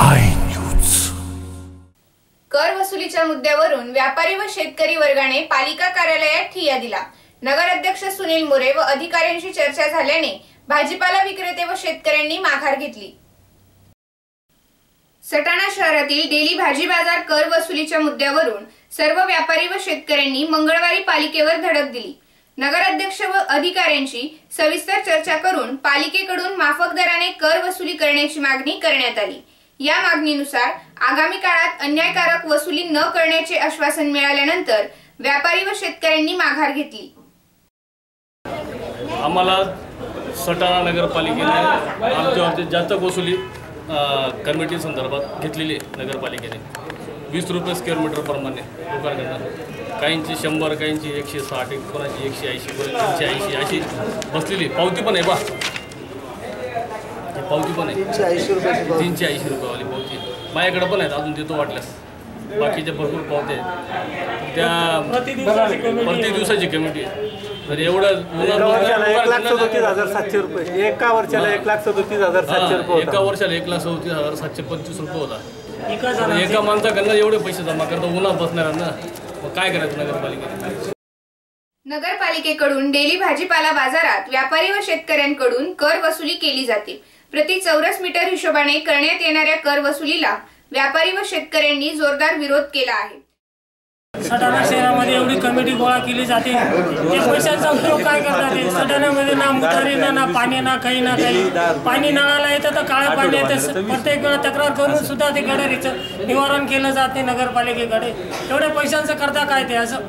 I news कर वसुलीच्या मुद्द्यावरून व्यापारी व शेतकरी वर्गाने पालिका कार्यालयात ठिय्या दिला. नगराध्यक्ष सुनील मोरे व अधिकाऱ्यांशी चर्चा झाल्याने भाजीपाला विक्रेते व शेतकऱ्यांनी माघार घेतली. सटाणा शहरातील डेली भाजी बाजार कर वसुलीच्या मुद्द्यावरून सर्व व्यापारी व शेतकऱ्यांनी मंगळवारी पालिकेवर धडक दिली. नगराध्यक्ष व अधिकाऱ्यांशी सविस्तर चर्चा करून पालिकेकडून माफक दराने कर वसुली करण्याची मागणी करण्यात आली. या मागणीनुसार आगामी काळात अन्यायकारक वसुली न करण्याचे आश्वासन मिळाल्यानंतर व्यापारी व शेतकऱ्यांनी माघार घेतली. आम्हाला सटाणा नगरपालिकेने आमच्यावरती जातक वसुली कमिटी संदर्भात घेतलेली नगरपालिकेने. वीस रुपये स्क्वेअर मीटर प्रमाणे लोकांकडनं काहींची शंभर काहींची एकशे साठ एक कोणाची एकशे ऐंशी कोणाची तीनशे ऐंशी अशी बसलेली पावती पण आहे बा. पावती पण आहे. तीनशे ऐंशी रुपयावाली पावती. माझ्याकडे पण आहेत अजून देतो वाटल्यास. बाकीच्या भरपूर पावत्या आहेत. त्या प्रति दिवसाची कमिटी आहे. तर एवढं एका वर्षाला एक लाख उन्हात- सदोतीस हजार सातशे रुपये. एका वर्षाला एक लाख सदोतीस हजार सातशे रुपये एका वर्षाला एक लाख चौतीस हजार सातशे पंचवीस रुपये होता. एका माणसाकडनं एवढे पैसे जमा करता उन्हात बसणार ना मग काय करायचं नगरपालिकेने नगरपालिकेकडून डेली भाजीपाला बाजारात व्यापारी व शेतकऱ्यांकडून कर वसुली केली जाते. प्रति चौरस मीटर हिशोबाने करण्यात येणाऱ्या कर वसुलीला व्यापारी व शेतकऱ्यांनी जोरदार विरोध केला आहे. सटाणा शहरामध्ये एवढी कमिटी गोळा केली जाते. त्या पैशाचा उपयोग काय करतात ते? सटाण्यामध्ये ना मुतारी ना ना पाणी ना काही ना काही. पाणी नळाला येतं तर काळं पाणी येतं. प्रत्येक वेळा तक्रार करून सुद्धा ते गडरीचं निवारण केलं जात नगरपालिकेकडे. एवढ्या पैशांचं करता काय ते असं?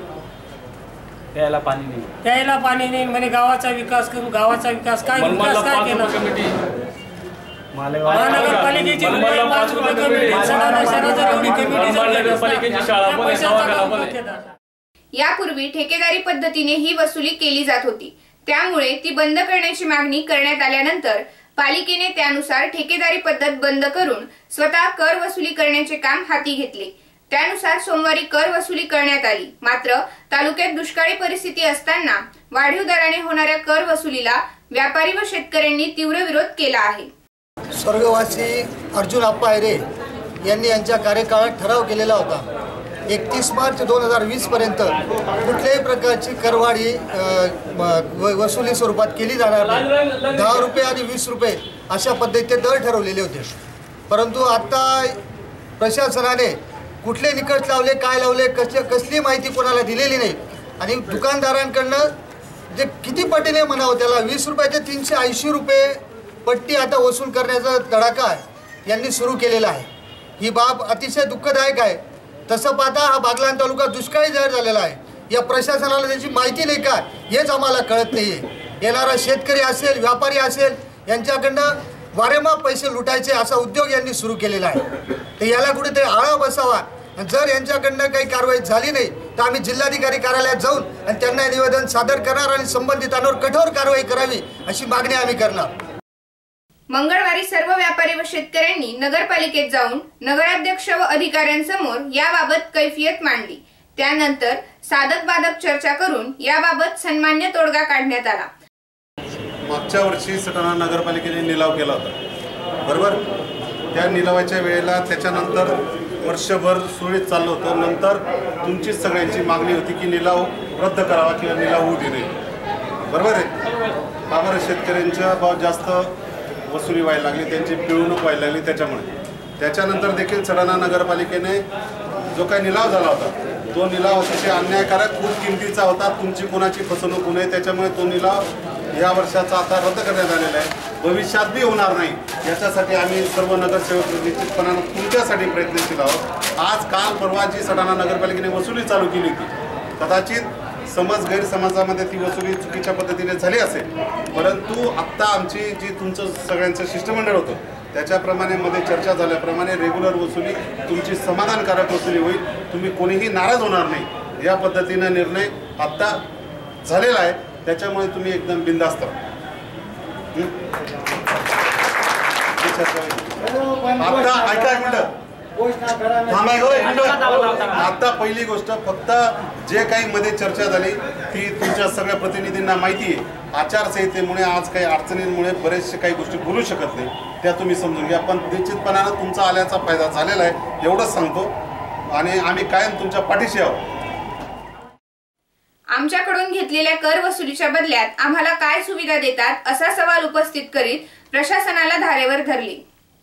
प्यायला पाणी नाही. त्याला पाणी नाही म्हणे गावाचा विकास करू गावाचा विकास काय विकास काय केला? महानगरपालिकेची? यापूर्वी ठेकेदारी पद्धतीने ही वसुली केली जात होती. त्यामुळे ती बंद करण्याची मागणी करण्यात आल्यानंतर पालिकेने त्यानुसार ठेकेदारी पद्धत बंद करून स्वतः कर वसुली करण्याचे काम हाती घेतले. त्यानुसार सोमवारी कर वसुली करण्यात आली. मात्र तालुक्यात दुष्काळी परिस्थिती असताना वाढीव दराने होणाऱ्या कर वसुलीला व्यापारी व शेतकऱ्यांनी तीव्र विरोध केला आहे. स्वर्गवासी अर्जुन आप्पा आयरे यांनी यांच्या कार्यकाळात ठराव केलेला होता. एकतीस मार्च दोन हजार वीसपर्यंत कुठल्याही प्रकारची करवाढ ही व- वसुली स्वरूपात केली जाणार नाही. दहा रुपये आणि वीस रुपये अशा पद्धतीचे दर ठरवलेले होते. परंतु आत्ता प्रशासनाने कुठले निकष लावले काय लावले कश कसली माहिती कोणाला दिलेली नाही आणि दुकानदारांकडनं जे किती पटीने म्हणावं त्याला वीस रुपयाचे तीनशे ऐंशी रुपये पट्टी आता वसूल करण्याचा धडाका यांनी सुरू केलेला आहे. ही बाब अतिशय दुःखदायक आहे. तसं पाहता हा बागलाण तालुका दुष्काळी जाहीर झालेला आहे. या प्रशासनाला त्याची माहिती नाही का? हेच आम्हाला कळत नाही आहे येणारा शेतकरी असेल व्यापारी असेल यांच्याकडनं वारेमा पैसे लुटायचे असा उद्योग यांनी सुरू केलेला आहे. तर याला कुठेतरी आळा बसावा. जर यांच्याकडनं काही कारवाई झाली नाही तर आम्ही जिल्हाधिकारी कार्यालयात जाऊन आणि त्यांना निवेदन सादर करणार आणि संबंधितांवर कठोर कारवाई करावी अशी मागणी आम्ही करणार. मंगळवारी सर्व व्यापारी व शेतकऱ्यांनी नगरपालिकेत जाऊन नगराध्यक्ष व अधिकाऱ्यांसमोर याबाबत कैफियत मांडली. त्यानंतर साधक बाधक चर्चा करून याबाबत सन्मान्य तोडगा काढण्यात आला. मागच्या वर्षी सटाणा नगरपालिकेने निलाव केला होता. बरोबर? त्या निलावाच्या वेळेला त्याच्यानंतर वर्षभर सुरळीत चाललं होतं. नंतर तुमचीच सगळ्यांची मागणी होती की निलाव रद्द करावा किंवा निलाव होऊ दे बरोबर आहे? का शेतकऱ्यांच्या भाव जास्त वसुली व्हायला लागली त्यांची पिळवणूक व्हायला लागली त्याच्यामुळे. त्याच्यानंतर देखील सटाणा नगरपालिकेने जो काही निलाव झाला होता तो निलाव अतिशय अन्यायकारक खूप किमतीचा होता तुमची कोणाची फसवणूक होऊ नये त्याच्यामुळे तो निलाव या वर्षाचा आता रद्द करण्यात आलेला आहे. भविष्यात बी होणार नाही याच्यासाठी आम्ही सर्व नगरसेवक निश्चितपणानं तुमच्यासाठी प्रयत्नशील आहोत. आज काल परवा जी सटाणा नगरपालिकेने वसुली चालू केली होती कदाचित समज गैरसमाजामध्ये ती वसुली चुकीच्या पद्धतीने झाली असेल परंतु आत्ता आमची जी तुमचं सगळ्यांचं शिष्टमंडळ होतं त्याच्याप्रमाणे मध्ये चर्चा झाल्याप्रमाणे रेग्युलर वसुली तुमची समाधानकारक वसुली होईल तुम्ही कोणीही नाराज होणार नाही या पद्धतीनं निर्णय आत्ता झालेला आहे त्याच्यामुळे तुम्ही एकदम बिंदास्त राहा. हं? आता ऐका एक आता पहिली गोष्ट फक्त जे काही मध्ये चर्चा झाली ती तुमच्या सगळ्या प्रतिनिधींना माहिती आहे. आचारसंहितेमुळे आज काही अडचणींमुळे बरेचसे काही गोष्टी बोलू शकत नाही. त्या तुम्ही समजून घ्या. पण निश्चितपणानं तुमचा आल्याचा फायदा झालेला आहे एवढंच सांगतो. आणि आम्ही कायम तुमच्या पाठीशी आहोत. आमच्याकडून घेतलेल्या कर वसुलीच्या बदल्यात आम्हाला काय सुविधा देतात असा सवाल उपस्थित करीत प्रशासनाला धारेवर धरले.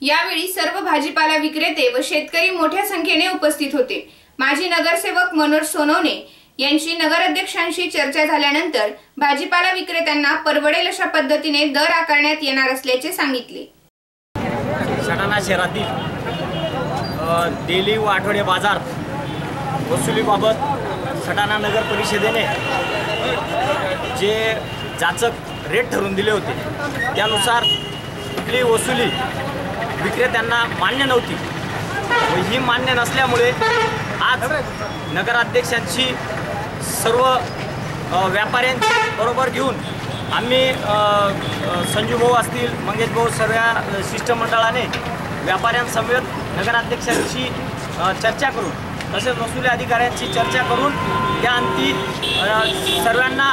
यावेळी सर्व भाजीपाला विक्रेते व शेतकरी मोठ्या संख्येने उपस्थित होते. माजी नगरसेवक मनोज सोनवणे यांची नगराध्यक्षांशी चर्चा झाल्यानंतर भाजीपाला विक्रेत्यांना परवडेल अशा पद्धतीने दर आकारण्यात येणार असल्याचे सांगितले. सटाणा शहरातील डेली व आठवडे बाजार वसुलीबाबत सटाणा नगर परिषदेने जे जाचक रेट ठरवून दिले होते त्यानुसार कुठली वसुली विक्रेत्यांना मान्य नव्हती. व ही मान्य नसल्यामुळे आज नगराध्यक्षांची सर्व व्यापाऱ्यांची बरोबर घेऊन आम्ही संजू भाऊ असतील मंगेश भाऊ सर्व शिष्टमंडळाने व्यापाऱ्यांसमवेत नगराध्यक्षांशी चर्चा करून तसेच वसुली अधिकाऱ्यांची चर्चा करून त्या अंती सर्वांना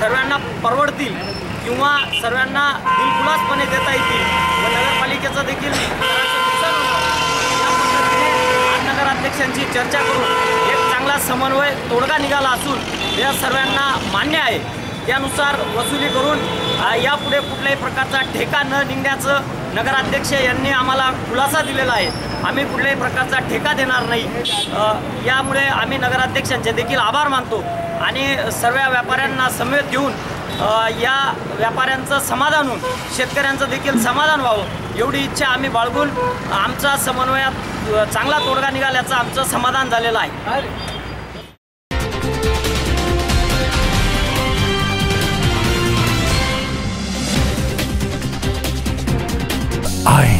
सर्वांना परवडतील. किंवा सर्वांना दिलखुलासपणे देता येतील व नगरपालिकेचं देखील नुकसान होणार. नगराध्यक्षांची चर्चा करून एक चांगला समन्वय तोडगा निघाला असून या सर्वांना मान्य आहे. त्यानुसार वसुली करून यापुढे कुठल्याही प्रकारचा ठेका न निघण्याचं नगराध्यक्ष यांनी आम्हाला खुलासा दिलेला आहे. आम्ही कुठल्याही प्रकारचा ठेका देणार नाही. यामुळे आम्ही नगराध्यक्षांचे देखील आभार मानतो आणि सर्व व्यापाऱ्यांना समवेत घेऊन या व्यापाऱ्यांचं समाधान होऊन शेतकऱ्यांचं देखील समाधान व्हावं एवढी इच्छा आम्ही बाळगून आमचा समन्वयात चांगला तोडगा निघाल्याचं आमचं समाधान झालेलं आहे. I